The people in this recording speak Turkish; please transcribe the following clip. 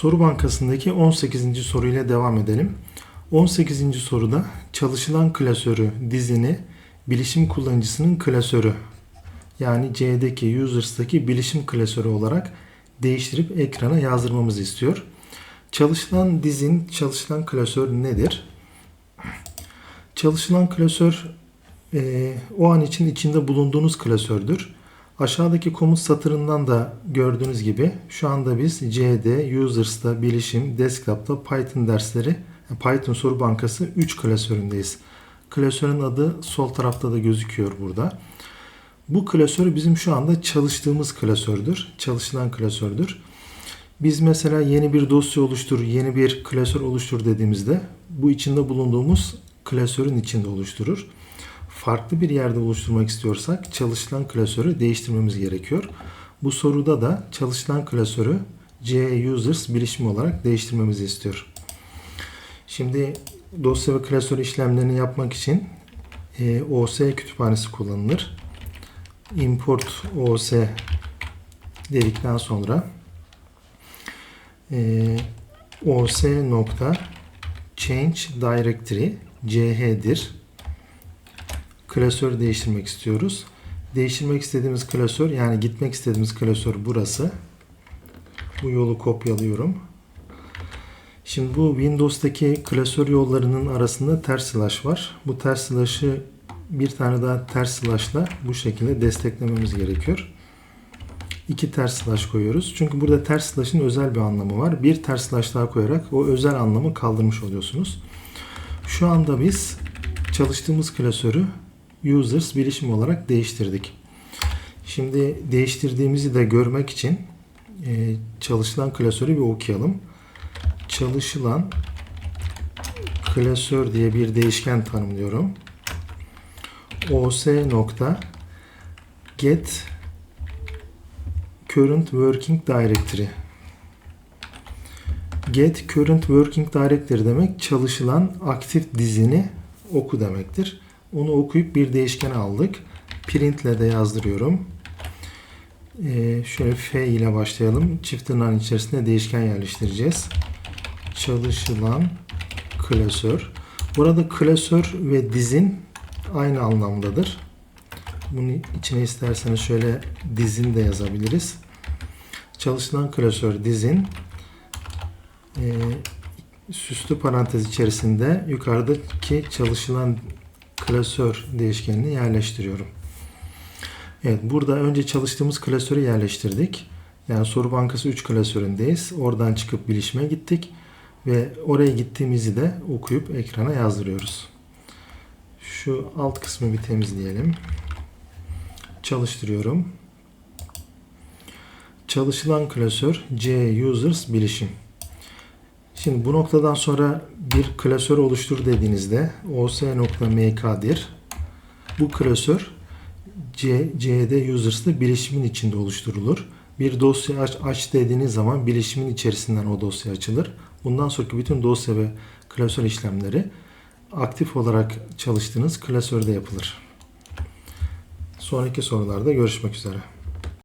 Soru bankasındaki 18. soruyla devam edelim. 18. soruda çalışılan klasörü dizini bilişim kullanıcısının klasörü yani C'deki users'taki bilişim klasörü olarak değiştirip ekrana yazdırmamızı istiyor. Çalışılan dizin çalışılan klasör nedir? Çalışılan klasör e, o an için içinde bulunduğunuz klasördür. Aşağıdaki komut satırından da gördüğünüz gibi şu anda biz C'de, Users'ta, Bilişim, Desktop'ta Python dersleri, Python soru bankası 3 klasöründeyiz. Klasörün adı sol tarafta da gözüküyor burada. Bu klasör bizim şu anda çalıştığımız klasördür. Çalışılan klasördür. Biz mesela yeni bir dosya oluştur, yeni bir klasör oluştur dediğimizde bu içinde bulunduğumuz klasörün içinde oluşturur. Farklı bir yerde oluşturmak istiyorsak çalışılan klasörü değiştirmemiz gerekiyor. Bu soruda da çalışılan klasörü C users bilişim olarak değiştirmemizi istiyor. Şimdi dosya ve klasör işlemlerini yapmak için e, OS kütüphanesi kullanılır. Import OS dedikten sonra e, os nokta change directory ch'dir. Klasör değiştirmek istiyoruz. Değiştirmek istediğimiz klasör yani gitmek istediğimiz klasör burası. Bu yolu kopyalıyorum. Şimdi bu Windows'taki klasör yollarının arasında ters slash var. Bu ters slash'ı bir tane daha ters slash'la bu şekilde desteklememiz gerekiyor. İki ters slash koyuyoruz. Çünkü burada ters slash'ın özel bir anlamı var. Bir ters slash daha koyarak o özel anlamı kaldırmış oluyorsunuz. Şu anda biz çalıştığımız klasörü users bilişim olarak değiştirdik. Şimdi değiştirdiğimizi de görmek için e, çalışılan klasörü bir okuyalım. Çalışılan klasör diye bir değişken tanımlıyorum. os nokta get current working directory get current working directory demek çalışılan aktif dizini oku demektir. Onu okuyup bir değişken aldık. Print ile de yazdırıyorum. Ee, şöyle F ile başlayalım. Çift tırnağın içerisine değişken yerleştireceğiz. Çalışılan klasör. Burada klasör ve dizin aynı anlamdadır. Bunun içine isterseniz şöyle dizin de yazabiliriz. Çalışılan klasör dizin e, süslü parantez içerisinde yukarıdaki çalışılan klasör değişkenini yerleştiriyorum. Evet burada önce çalıştığımız klasörü yerleştirdik. Yani soru bankası 3 klasöründeyiz. Oradan çıkıp bilişime gittik. Ve oraya gittiğimizi de okuyup ekrana yazdırıyoruz. Şu alt kısmı bir temizleyelim. Çalıştırıyorum. Çalışılan klasör C users bilişim. Şimdi bu noktadan sonra bir klasör oluştur dediğinizde os.mk'dir. Bu klasör C, C'de users'lı bilişimin içinde oluşturulur. Bir dosya aç, aç dediğiniz zaman bilişimin içerisinden o dosya açılır. Bundan sonraki bütün dosya ve klasör işlemleri aktif olarak çalıştığınız klasörde yapılır. Sonraki sorularda görüşmek üzere.